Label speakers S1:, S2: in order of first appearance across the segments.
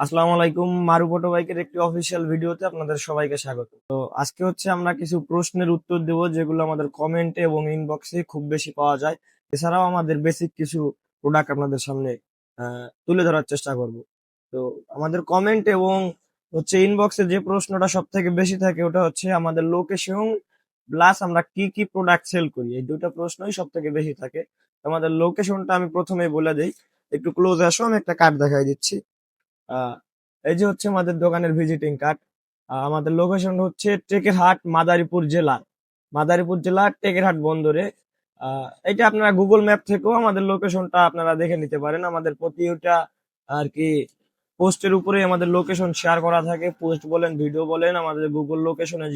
S1: আসসালামু আলাইকুম। মারু মোটর বাইকের একটি অফিসিয়াল ভিডিওতে আপনাদের সবাইকে স্বাগত। তো আজকে হচ্ছে আমরা কিছু প্রশ্নের উত্তর দেব, যেগুলো আমাদের কমেন্টে এবং ইনবক্সে খুব বেশি পাওয়া যায়। এছাড়াও আমাদের বেসিক কিছু প্রোডাক্ট আপনাদের সামনে তুলে ধরার চেষ্টা করব। তো আমাদের কমেন্ট এবং হচ্ছে ইনবক্সে যে প্রশ্নটা সব থেকে বেশি থাকে, ওটা হচ্ছে আমাদের লোকেশন প্লাস আমরা কি কি প্রোডাক্ট সেল করি। এই দুটো প্রশ্নই সব থেকে বেশি থাকে। আমাদের লোকেশনটা আমি প্রথমে বলে দিই। একটু ক্লোজ আসো, আমি একটা কার্ড দেখাই দিচ্ছি। এই যে হচ্ছে আমাদের দোকানের ভিজিটিং কার্ড আমাদের লোকেশন হচ্ছে টেকেরহাট, মাদারীপুর জেলা। মাদারীপুর জেলার টেকেরহাট বন্দরে। এটা আপনারা গুগল ম্যাপ থেকেও আমাদের লোকেশনটা আপনারা দেখে নিতে পারেন। আমাদের প্রতিটা, আর কি, পোস্টের উপরে আমাদের লোকেশন শেয়ার করা থাকে। পোস্ট বলেন ভিডিও বলেন, আমাদের গুগল লোকেশনে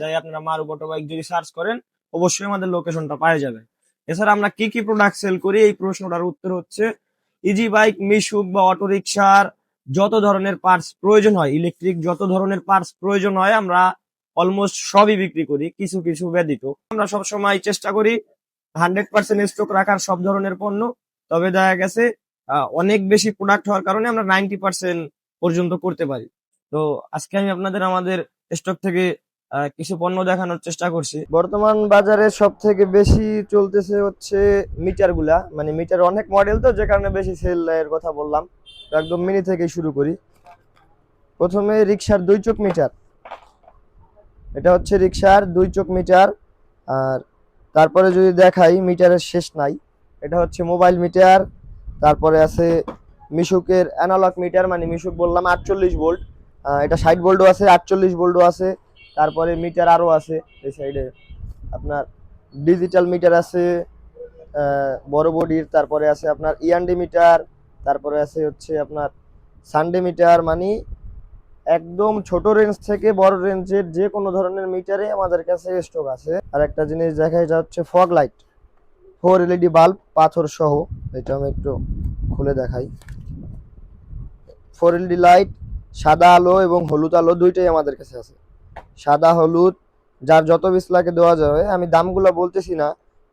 S1: যাই আপনারা মারু বাইক যদি সার্চ করেন, অবশ্যই আমাদের লোকেশনটা পাওয়া যাবে। এছাড়া আমরা কি কি প্রোডাক্ট সেল করি? এই প্রশ্নটার উত্তর হচ্ছে ইজি বাইক মিশুক বা অটো রিক্সার যত ধরনের পার্টস প্রয়োজন হয় ইলেকট্রিক যত ধরনের পার্টস প্রয়োজন হয়, আমরা অলমোস্ট সবই বিক্রি করি, কিছু কিছু ব্যতীত। আমরা সব সময় চেষ্টা করি হান্ড্রেড পার্সেন্ট স্টক রাখার সব ধরনের পণ্য, তবে দেখা গেছে অনেক বেশি প্রোডাক্ট হওয়ার কারণে আমরা নাইনটি পার্সেন্ট পর্যন্ত করতে পারি। তো আজকে আমি আপনাদের আমাদের স্টক থেকে কিছু পণ্য দেখানোর চেষ্টা করছি। বর্তমান বাজারে সব থেকে বেশি চলতেছে হচ্ছে মিটারগুলা মানে মিটার অনেক মডেল তো, যে কারণে বেশি সেল এর কথা বললাম। একদম মিনি থেকে শুরু করি। প্রথমে রিক্সার দুই চোখ মিটার। এটা হচ্ছে রিক্সার দুই চোখ মিটার। আর তারপরে যদি দেখাই, মিটারের শেষ নাই। এটা হচ্ছে মোবাইল মিটার। তারপরে আছে মিশুকের অ্যানালগ মিটার মানে মিশুক বললাম আটচল্লিশ ভোল্ট এটা ষাট ভোল্টও আছে, আটচল্লিশ ভোল্টও আছে। তারপরে মিটার আরও আছে এই সাইডে। আপনার ডিজিটাল মিটার আছে বড় বডির, তারপরে আছে আপনার ইয়ান্ডি মিটার, তারপরে আছে হচ্ছে আপনার সানডে মিটার মানে একদম ছোট রেঞ্জ থেকে বড় রেঞ্জের যে কোনো ধরনের মিটারে আমাদের কাছে স্টক আছে। আর একটা জিনিস দেখা, এটা হচ্ছে fog light four LED bulb পাথর সহ। এটা আমি একটু খুলে দেখাই। ফোর এলইডি লাইট সাদা আলো এবং হলুদ আলো দুইটাই আমাদের কাছে আছে। সাদা, হলুদ, যার যত পিস লাগে দেওয়া যাবে। আমি দামগুলো বলতেছি না,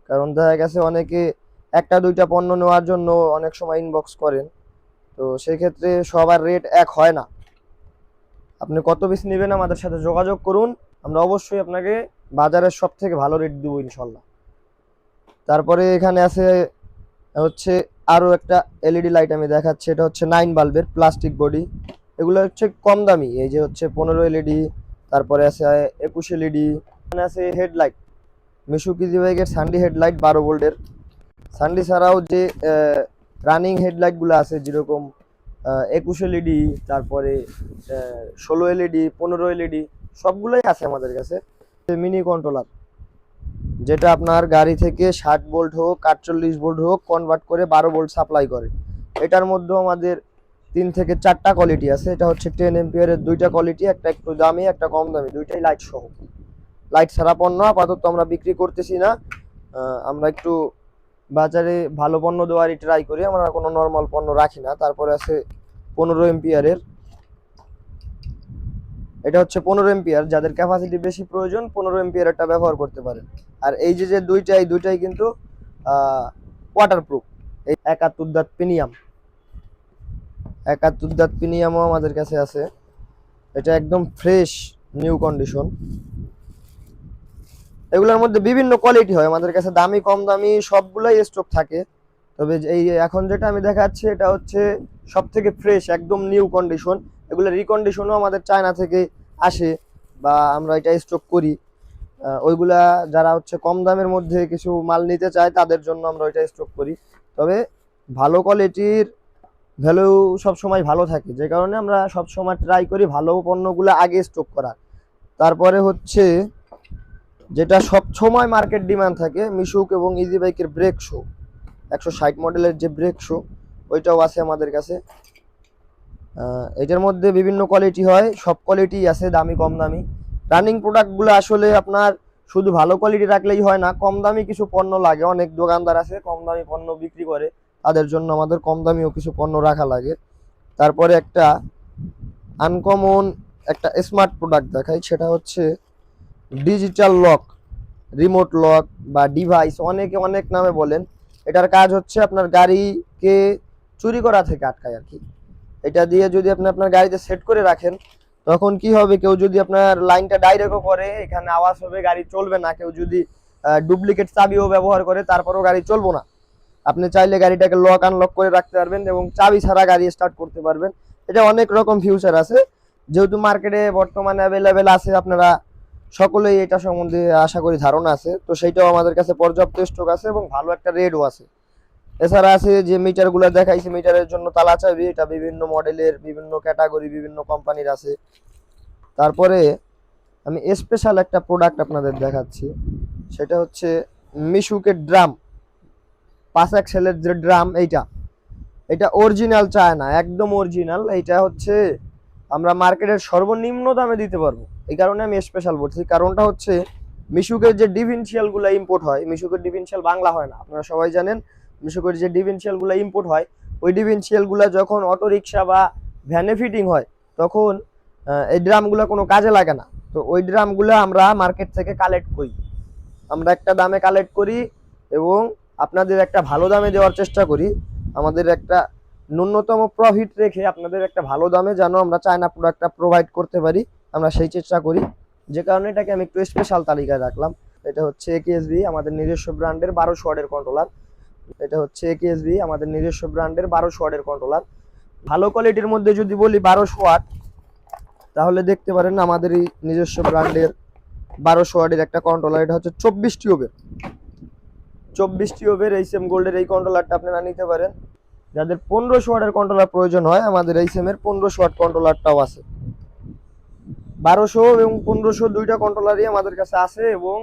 S1: কারণ দেখা গেছে অনেকে একটা, দুইটা পণ্য নেওয়ার জন্য অনেক সময় ইনবক্স করেন। তো সেক্ষেত্রে সবার রেট এক হয় না। আপনি কত পিস নেবেন আমাদের সাথে যোগাযোগ করুন। আমরা অবশ্যই আপনাকে বাজারের সব থেকে ভালো রেট দেবো ইনশাল্লাহ। তারপরে এখানে আছে, হচ্ছে আরও একটা এলইডি লাইট আমি দেখাচ্ছি। এটা হচ্ছে নাইন বাল্বের প্লাস্টিক বডি এগুলো হচ্ছে কম দামি, এই যে হচ্ছে পনেরো এলইডি তারপরে আছে একুশ এলইডি এখানে আছে হেডলাইট। মিশুকিজি বাইকের সানডি হেডলাইট বারো ভোল্টের সানডি ছাড়াও যে রানিং হেডলাইটগুলো আছে যেরকম একুশ এলইডি তারপরে ষোলো এলইডি পনেরো এলইডি সবগুলোই আছে আমাদের কাছে। মিনি কন্ট্রোলার, যেটা আপনার গাড়ি থেকে ষাট ভোল্ট হোক, আটচল্লিশ ভোল্ট হোক কনভার্ট করে বারো ভোল্ট সাপ্লাই করে। এটার মধ্যেও আমাদের তিন থেকে চারটা কোয়ালিটি আছে। এটা হচ্ছে টেন এম্পিয়ারের দুইটা কোয়ালিটি একটা একটু দামি, একটা কম দামি, দুইটাই লাইট সহ। লাইট ছাড়া পণ্য, আপাতত আমরা বিক্রি করতেছি না। আমরা একটু বাজারে ভালো পণ্য দেওয়ারই ট্রাই করি। আমরা কোনো নর্মাল পণ্য রাখি না। তারপরে আছে পনেরো এম্পিয়ারের এটা হচ্ছে পনেরো এম্পিয়ার যাদের ক্যাপাসিটি বেশি প্রয়োজন, পনেরো এম্পিয়ারটা ব্যবহার করতে পারেন। আর এই যে যে দুইটা এই দুইটাই কিন্তু ওয়াটারপ্রুফ এই একাত্তর দাঁত প্রিমিয়াম একাত্তর দাঁত প্রিমিয়ামও আমাদের কাছে আছে। এটা একদম ফ্রেশ নিউ কন্ডিশন এগুলোর মধ্যে বিভিন্ন কোয়ালিটি হয়। আমাদের কাছে দামি, কম দামি সবগুলাই স্টক থাকে। তবে এই এখন যেটা আমি দেখাচ্ছি, এটা হচ্ছে সব থেকে ফ্রেশ একদম নিউ কন্ডিশন এগুলো রিকন্ডিশনও আমাদের চায়না থেকে আসে বা আমরা এটা স্টক করি। ওইগুলা যারা হচ্ছে কম দামের মধ্যে কিছু মাল নিতে চায়, তাদের জন্য আমরা ওইটা স্টক করি। তবে ভালো কোয়ালিটির ভ্যালু সব সময় ভালো থাকে। যে কারণে আমরা সব সময় ট্রাই করি ভালো পণ্যগুলো আগে স্টক করার। তারপরে হচ্ছে যেটা সব সময় মার্কেট ডিমান্ড থাকে মিশুক এবং ইজি বাইকের ব্রেক শো একশো ষাট মডেলের যে ব্রেক শো ওইটাও আছে আমাদের কাছে। এটার মধ্যে বিভিন্ন কোয়ালিটি হয়, সব কোয়ালিটি আছে, দামি কম দামি। রানিং প্রোডাক্টগুলো আসলে আপনার শুধু ভালো কোয়ালিটি রাখলেই হয় না, কম দামি কিছু পণ্য লাগে। অনেক দোকানদার আছে, কম দামি পণ্য বিক্রি করে। তাদের জন্য আমাদের কম দামিও কিছু পণ্য রাখা লাগে। তারপরে একটা আনকমন একটা স্মার্ট প্রোডাক্ট দেখাই, সেটা হচ্ছে ডিজিটাল লক রিমোট লক বা ডিভাইস অনেকে অনেক নামে বলেন। এটার কাজ হচ্ছে আপনার গাড়িকে চুরি করা থেকে আটকায় আর কি
S2: এটা দিয়ে যদি আপনি আপনার গাড়িতে সেট করে রাখেন, তখন কি হবে? কেউ যদি আপনার লাইনটা ডাইরেক্টও করে, এখানে আওয়াজ হবে, গাড়ি চলবে না। কেউ যদি ডুপ্লিকেট চাবিও ব্যবহার করে, তারপরও গাড়ি চলবো না। আপনি চাইলে গাড়িটাকে লক আনলক করে রাখতে পারবেন এবং চাবি ছাড়া গাড়ি স্টার্ট করতে পারবেন। এটা অনেক রকম ফিউচার আছে। যেহেতু মার্কেটে বর্তমানে অ্যাভেলেবেল আছে আপনারা সকলেই এটা সম্বন্ধে আশা করি ধারণা আছে। তো সেইটাও আমাদের কাছে পর্যাপ্ত স্টক আছে এবং ভালো একটা রেটও আছে। এছাড়া আছে যে মিটারগুলো দেখাইছি মিটারের জন্য তালা চাবি, এটা বিভিন্ন মডেলের বিভিন্ন ক্যাটাগরি বিভিন্ন কোম্পানির আছে। তারপরে আমি স্পেশাল একটা প্রোডাক্ট আপনাদের দেখাচ্ছি। সেটা হচ্ছে মিশুকের ড্রাম পাঁচ এক্সেলের যে ড্রাম, এইটা। এটা অরিজিনাল চায় না একদম অরিজিনাল এইটা হচ্ছে আমরা মার্কেটের সর্বনিম্ন দামে দিতে পারব। এই কারণে আমি স্পেশাল বলছি। কারণটা হচ্ছে মিশুকের যে ডিভিনশিয়ালগুলো ইম্পোর্ট হয়, মিশুকের ডিভিনশিয়াল বাংলা হয় না। আপনারা সবাই জানেন, মিশুকের যে ডিভিনশিয়ালগুলো ইম্পোর্ট হয়, ওই ডিভিনশিয়ালগুলা যখন অটো রিক্সা বা ভ্যানে ফিটিং হয়, তখন এই ড্রামগুলো কোনো কাজে লাগে না। তো ওই ড্রামগুলো আমরা মার্কেট থেকে কালেক্ট করি। আমরা একটা দামে কালেক্ট করি এবং আপনাদের একটা ভালো দামে দেওয়ার চেষ্টা করি। আমাদের একটা ন্যূনতম প্রফিট রেখে আপনাদের একটা ভালো দামে যেন আমরা চায়না প্রোডাক্টটা প্রোভাইড করতে পারি, আমরা সেই চেষ্টা করি। যে কারণে এটাকে আমি একটু স্পেশাল তালিকায় রাখলাম। এটা হচ্ছে একেএসবি আমাদের নিজস্ব ব্র্যান্ডের বারো শোয়ার্ডের কন্ট্রোলার এটা হচ্ছে একেএসবি আমাদের নিজস্ব ব্র্যান্ডের বারো ওয়ার্ডের কন্ট্রোলার ভালো কোয়ালিটির মধ্যে যদি বলি বারোশো ওয়াট, তাহলে দেখতে পারেন আমাদের এই নিজস্ব ব্র্যান্ডের বারোশো ওয়ার্ডের একটা কন্ট্রোলার এটা হচ্ছে চব্বিশ টিউবের। চব্বিশ ওভের এই সেম গোল্ডের এই কন্ট্রোলারটা আপনারা নিতে পারেন। যাদের পনেরোশো ওয়াটের কন্ট্রোলার প্রয়োজন হয়, আমাদের এই সেমের পনেরোশো ওয়াট কন্ট্রোলারটাও আছে। বারোশো এবং পনেরোশো দুইটা কন্ট্রোলারই আমাদের কাছে আছে এবং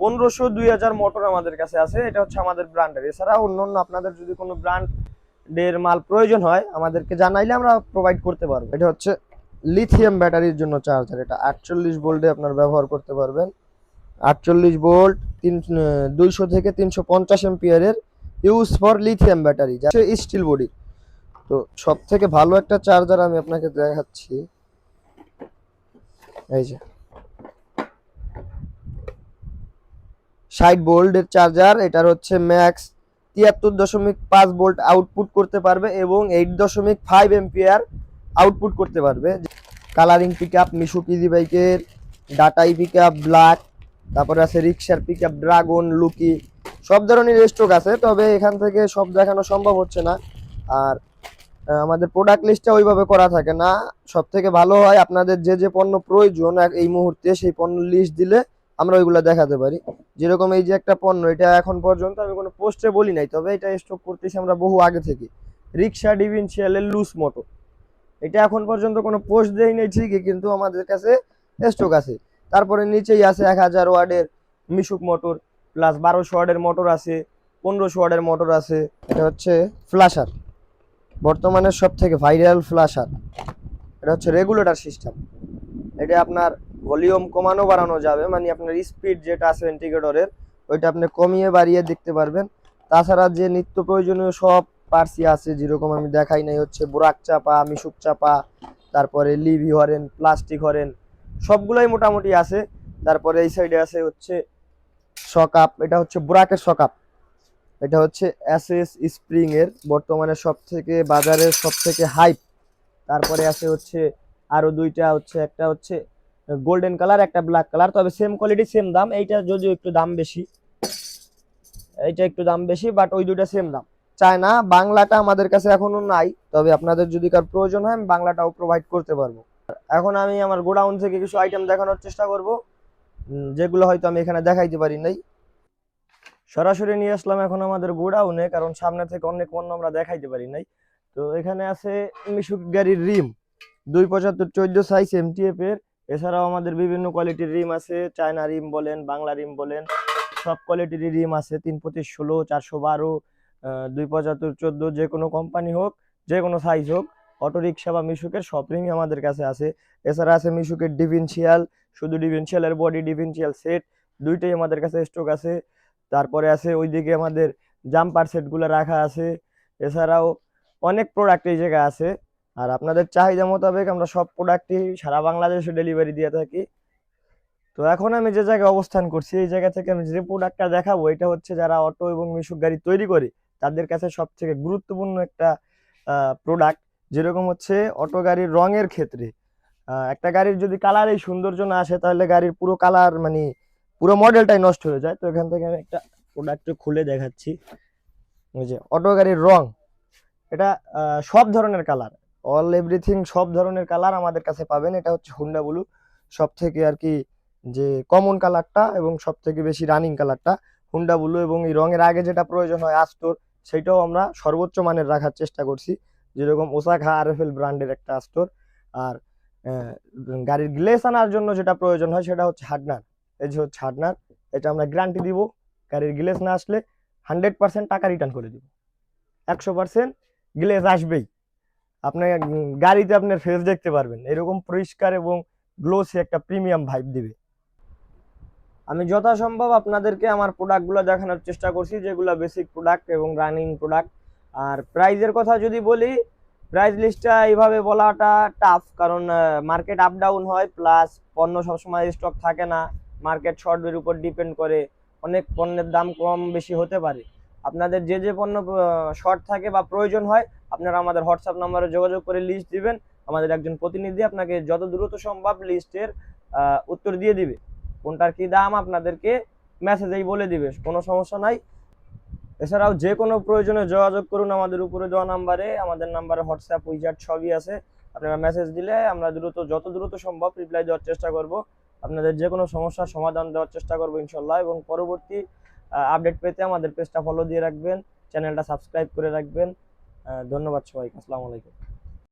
S2: পনেরোশো দুই হাজার মোটর আমাদের কাছে আছে। এটা হচ্ছে আমাদের ব্র্যান্ডের এছাড়া অন্য অন্য আপনাদের যদি কোনো ব্র্যান্ডের মাল প্রয়োজন হয়, আমাদেরকে জানাইলে আমরা প্রোভাইড করতে পারব। এটা হচ্ছে লিথিয়াম ব্যাটারির জন্য চার্জার এটা আটচল্লিশ ভোল্টে আপনার ব্যবহার করতে পারবেন। আটচল্লিশ ভোল্ট, তিন, দুইশো থেকে তিনশো পঞ্চাশ এম্পিয়ারের ইউজ ফর লিথিয়াম ব্যাটারি যা স্টিল বডি তো সব থেকে ভালো একটা চার্জার আমি আপনাকে দেখাচ্ছি। এই যে। ষাট ভোল্টের চার্জার এটার হচ্ছে ম্যাক্স তিয়াত্তর দশমিক পাঁচ ভোল্ট আউটপুট করতে পারবে এবং এইট দশমিক ফাইভ এম্পিয়ার আউটপুট করতে পারবে। Colouring pick up Mishuk easy বাইকের ডাটাই পিক আপ ব্ল্যাক তারপরে আছে রিক্সার পিক আপ ড্রাগন লুকি সব ধরনের স্টক আছে, তবে এখান থেকে সব দেখানো সম্ভব হচ্ছে না। আর আমাদের প্রোডাক্ট লিস্টটা ওইভাবে করা থাকে না। সব থেকে ভালো হয় আপনাদের যে যে পণ্য প্রয়োজন এই মুহূর্তে সেই পণ্য লিস্ট দিলে আমরা ওইগুলো দেখাতে পারি। যেরকম এই যে একটা পণ্য, এটা এখন পর্যন্ত আমি কোনো পোস্টে বলি নাই, তবে এটা স্টক করতেছি আমরা বহু আগে থেকে। রিক্সা ডিভিনশিয়ালের লুজ মোটো এটা এখন পর্যন্ত কোনো পোস্ট দেই নাই ঠিকই, কিন্তু আমাদের কাছে স্টক আছে। তারপরে নিচেই আছে এক হাজার ওয়ার্ডের মিশুক মোটর প্লাস বারোশো ওয়ার্ডের মোটর আছে, পনেরোশো ওয়ার্ডের মোটর আছে। এটা হচ্ছে ফ্লাশার বর্তমানে সব থেকে ভাইরাল ফ্লাশার এটা হচ্ছে রেগুলেটর সিস্টেম এটা আপনার ভলিউম কমানো বাড়ানো যাবে মানে আপনার স্পিড যেটা আছে ইন্ডিকেটরের ওইটা আপনি কমিয়ে বাড়িয়ে দেখতে পারবেন। তাছাড়া যে নিত্য প্রয়োজনীয় সব পার্সি আছে, যেরকম আমি দেখাই নাই, হচ্ছে বুরাক চাপা, মিশুক চাপা, তারপরে লিভি হরেন প্লাস্টিক হরেন সবগুলাই মোটামুটি আছে। তারপরে এই সাইডে আছে হচ্ছে সকাপ এটা হচ্ছে বুরাকের সকাপ এটা হচ্ছে এসএস স্প্রিং এর বর্তমানে সব থেকে বাজারের সব থেকে হাইপ তারপরে আছে হচ্ছে আরও দুইটা হচ্ছে, একটা হচ্ছে গোল্ডেন কালার একটা ব্ল্যাক কালার তবে সেম কোয়ালিটি সেম দাম। এইটা যদিও একটু দাম বেশি। এইটা একটু দাম বেশি বাট ওই দুইটা সেম দাম। চায় না বাংলাটা আমাদের কাছে এখনও নাই। তবে আপনাদের যদি কার প্রয়োজন হয়, আমি বাংলাটাও প্রোভাইড করতে পারব। এখন আমি আমার গোডাউন থেকে কিছু আইটেম দেখানোর চেষ্টা করব যেগুলো হয়তো আমি এখানে দেখাইতে পারি নাই। সরাসরি নিয়ে আসলাম এখন আমাদের গোডাউনে, কারণ সামনে থেকে অনেক পণ্য আমরা দেখাইতে পারি নাই। তো এখানে আছে মিশুক গাড়ির রিম, দুই পঁচাত্তর চোদ্দ সাইজ এমটিএফ এর। এছাড়াও আমাদের বিভিন্ন কোয়ালিটির রিম আছে, চায়না রিম বলেন, বাংলা রিম বলেন, সব কোয়ালিটির রিম আছে, তিন পঁচিশ ষোলো, চারশো বারো দুই পঁচাত্তর চোদ্দ, যে কোনো কোম্পানি হোক, যে কোনো সাইজ হোক। অটো রিক্সা বা মিশুকের সব আমাদের কাছে আছে। এছাড়া আছে মিশুকের ডিভিনশিয়াল, শুধু ডিভিনশিয়ালের বডি ডিভিনশিয়াল সেট দুইটাই আমাদের কাছে স্টক আছে। তারপরে আছে ওইদিকে আমাদের জাম্পার সেটগুলো রাখা আছে। এছাড়াও অনেক প্রোডাক্ট এই জায়গায় আছে। আর আপনাদের চাহিদা মোতাবেক আমরা সব প্রোডাক্টই সারা বাংলাদেশে ডেলিভারি দিয়ে থাকি। তো এখন আমি যে জায়গায় অবস্থান করছি, এই জায়গা থেকে আমি যে প্রোডাক্টটা দেখাবো, এটা হচ্ছে যারা অটো এবং মিশুক গাড়ি তৈরি করে, তাদের কাছে সব থেকে গুরুত্বপূর্ণ একটা প্রোডাক্ট যেরকম হচ্ছে অটো গাড়ির রঙের ক্ষেত্রে একটা গাড়ির যদি কালারেই সৌন্দর্য না আসে, তাহলে গাড়ির পুরো কালার মানে পুরো মডেলটাই নষ্ট হয়ে যায়। তো এখান থেকে আমি একটা প্রোডাক্ট খুলে দেখাচ্ছি। ওই যে অটো গাড়ির রং, এটা সব ধরনের কালার অল এভরিথিং সব ধরনের কালার আমাদের কাছে পাবেন। এটা হচ্ছে হুন্ডা ব্লু সব থেকে আর কি যে কমন কালারটা এবং সব থেকে বেশি রানিং কালারটা হুন্ডা ব্লু এবং এই রঙের আগে যেটা প্রয়োজন হয় আস্তর সেটাও আমরা সর্বোচ্চ মানের রাখার চেষ্টা করছি। যেরকম ওসাখা আর এফ এল ব্র্যান্ডের একটা আস্তর আর গাড়ির গ্লেস আনার জন্য যেটা প্রয়োজন হয় সেটা হচ্ছে হার্ডনার এই যে হচ্ছে হার্ডনার এটা আমরা গ্যারান্টি দিব গাড়ির গ্লেস না আসলে হান্ড্রেড পার্সেন্ট টাকা রিটার্ন করে দিব। একশো পার্সেন্ট গ্লেস আসবেই। আপনি উম, গাড়িতে আপনার ফেস দেখতে পারবেন। এরকম পরিষ্কার এবং গ্লোসি একটা প্রিমিয়াম ভাইব দিবে। আমি যথাসম্ভব আপনাদেরকে আমার প্রোডাক্টগুলো দেখানোর চেষ্টা করছি যেগুলো বেসিক প্রোডাক্ট এবং রানিং প্রোডাক্ট আর প্রাইজের কথা যদি বলি প্রাইস লিস্টটা এইভাবে বলাটা টাফ কারণ মার্কেট আপ ডাউন হয় প্লাস পণ্য সবসময় স্টক থাকে না। মার্কেট শর্টের উপর ডিপেন্ড করে অনেক পণ্যের দাম কম বেশি হতে পারে। আপনাদের যে যে পণ্য শর্ট থাকে বা প্রয়োজন হয়, আপনারা আমাদের হোয়াটসঅ্যাপ নাম্বারে যোগাযোগ করে লিস্ট দিবেন। আমাদের একজন প্রতিনিধি আপনাকে যত দ্রুত সম্ভব লিস্টের উত্তর দিয়ে দিবে। কোনটার কি দাম আপনাদেরকে মেসেজেই বলে দিবে। কোনো সমস্যা নাই। এছাড়াও যে কোনো প্রয়োজনে যোগাযোগ করুন আমাদের উপরে দেওয়া নাম্বারে। আমাদের নাম্বারে হোয়াটসঅ্যাপ উইজার্ট সবই আছে। আপনারা মেসেজ দিলে আমরা দ্রুত, যত দ্রুত সম্ভব রিপ্লাই দেওয়ার চেষ্টা করব। আপনাদের যে কোনো সমস্যার সমাধান দেওয়ার চেষ্টা করব ইনশাল্লাহ এবং পরবর্তী আপডেট পেতে আমাদের পেজটা ফলো দিয়ে রাখবেন চ্যানেলটা সাবস্ক্রাইব করে রাখবেন। ধন্যবাদ সবাইকে, আসসালামু আলাইকুম।